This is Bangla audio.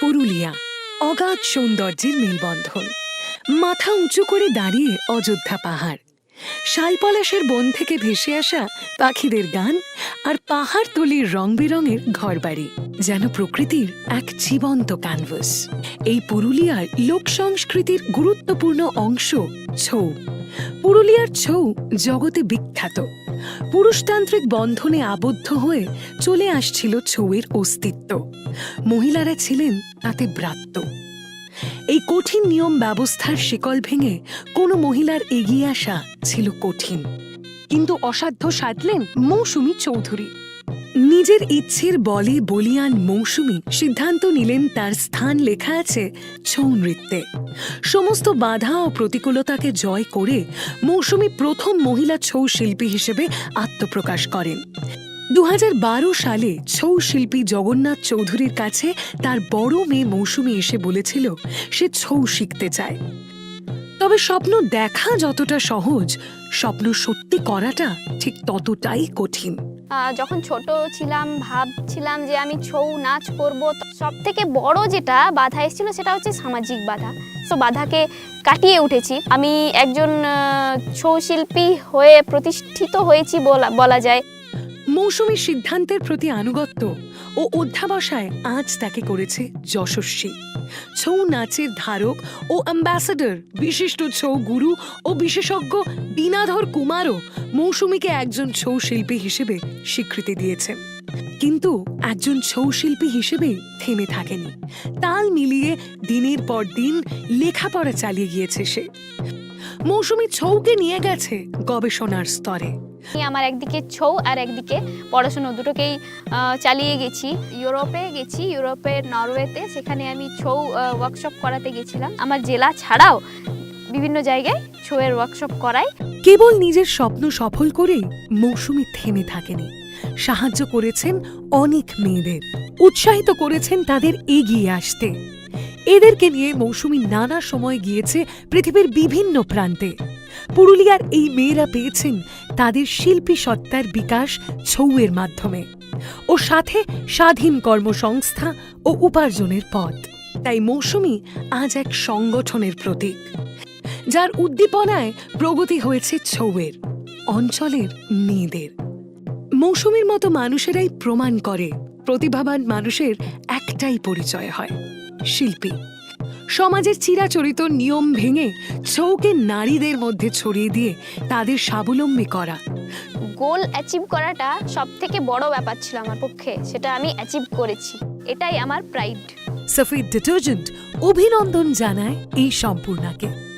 পুরুলিয়া, অগাধ সৌন্দর্যের মেলবন্ধন। মাথা উঁচু করে দাঁড়িয়ে অযোধ্যা পাহাড়। শালপলাশের বন থেকে ভেসে আসা পাখিদের গান আর পাহাড় তলির রং বেরঙের ঘরবাড়ি, যেন প্রকৃতির এক জীবন্ত ক্যানভাস এই পুরুলিয়ার লোক সংস্কৃতির গুরুত্বপূর্ণ অংশ ছৌ। পুরুলিয়ার ছৌ জগতে বিখ্যাত। পুরুষতান্ত্রিক বন্ধনে আবদ্ধ হয়ে চলে আসছিল ছৌয়ের অস্তিত্ব। মহিলারা ছিলেন তাতে ব্রাত্য। এই কঠিন নিয়ম ব্যবস্থার শিকল ভেঙে কোনো মহিলার এগিয়ে আসা ছিল কঠিন। কিন্তু অসাধ্য সাধলেন মৌসুমী চৌধুরী। নিজের ইচ্ছের বলে বলিয়ান মৌসুমী সিদ্ধান্ত নিলেন তার স্থান লেখা আছে ছৌ নৃত্যে সমস্ত বাধা ও প্রতিকূলতাকে জয় করে মৌসুমী প্রথম মহিলা ছৌ শিল্পী হিসেবে আত্মপ্রকাশ করেন। দু হাজার বারো সালে ছৌ শিল্পী জগন্নাথ চৌধুরীর কাছে তার বড় মেয়ে মৌসুমী এসে বলেছিল, সে ছৌ শিখতে চায়। তবে স্বপ্ন দেখা যতটা সহজ, স্বপ্ন সত্যি করাটা ঠিক ততটাই কঠিন। যখন ছোট ছিলাম, ভাবছিলাম যে আমি ছৌ নাচ করব সব থেকে বড় যেটা বাধা এসেছিল সেটা হচ্ছে সামাজিক বাধা। সো বাধাকে কাটিয়ে উঠেছি। আমি একজন ছৌ শিল্পী হয়ে প্রতিষ্ঠিত হয়েছি বলা বলা যায়। মৌসুমীর সিদ্ধান্তের প্রতি আনুগত্য ও অধ্যাবসায় আজ তাকে করেছে যশস্বী। ছৌ নাচের ধারক ও অ্যাম্বাসাডর, বিশিষ্ট ছৌ গুরু ও বিশেষজ্ঞ বীণাধর কুমারও মৌসুমীকে একজন ছৌ শিল্পী হিসেবে স্বীকৃতি দিয়েছেন কিন্তু একজন ছৌ শিল্পী হিসেবে থেমে থাকেনি। তাল মিলিয়ে দিনের পর দিন লেখাপড়া চালিয়ে গিয়েছে সে। মৌসুমী ছৌকে নিয়ে গেছে গবেষণার স্তরে। আমি আমার একদিকে ছৌ আর একদিকে পড়াশুনো দুটোকেই চালিয়ে গেছি। ইউরোপে গেছি ইউরোপের নরওয়েতে সেখানে আমি ছৌ ওয়ার্কশপ করাতে গেছিলাম। আমার জেলা ছাড়াও বিভিন্ন জায়গায় ছৌয়ের ওয়ার্কশপ করাই। কেবল নিজের স্বপ্ন সফল করে মৌসুমী থেমে থাকেনি। সাহায্য করেছেন অনেক মেয়েদের উৎসাহিত করেছেন তাদের এগিয়ে আসতে। এদেরকে নিয়ে মৌসুমী নানা সময় গিয়েছে পৃথিবীর বিভিন্ন প্রান্তে। পুরুলিয়ার এই মেয়েরা পেয়েছেন তাদের শিল্পী সত্তার বিকাশ ছৌয়ের মাধ্যমে ও সাথে স্বাধীন কর্মসংস্থা ও উপার্জনের পথ। তাই মৌসুমী আজ এক সংগঠনের প্রতীক, যার উদ্দীপনায় প্রগতি হয়েছে ছৌয়ের, অঞ্চলের মেয়েদের। মৌসুমীর মতো মানুষেরাই প্রমাণ করে, প্রতিভাবান মানুষের একটাই পরিচয় হয়। শিল্পী। সমাজের চিরাচরিত নিয়ম ভেঙে ছৌকে নারীদের মধ্যে ছড়িয়ে দিয়ে তাদের স্বাবলম্বী করা। গোল অ্যাচিভ করাটা সব থেকে বড় ব্যাপার ছিল আমার পক্ষে সেটা আমি অ্যাচিভ করেছি। এটাই আমার প্রাইড সফিদ ডিটারজেন্ট অভিনন্দন জানায় এই সম্পূর্ণাকে।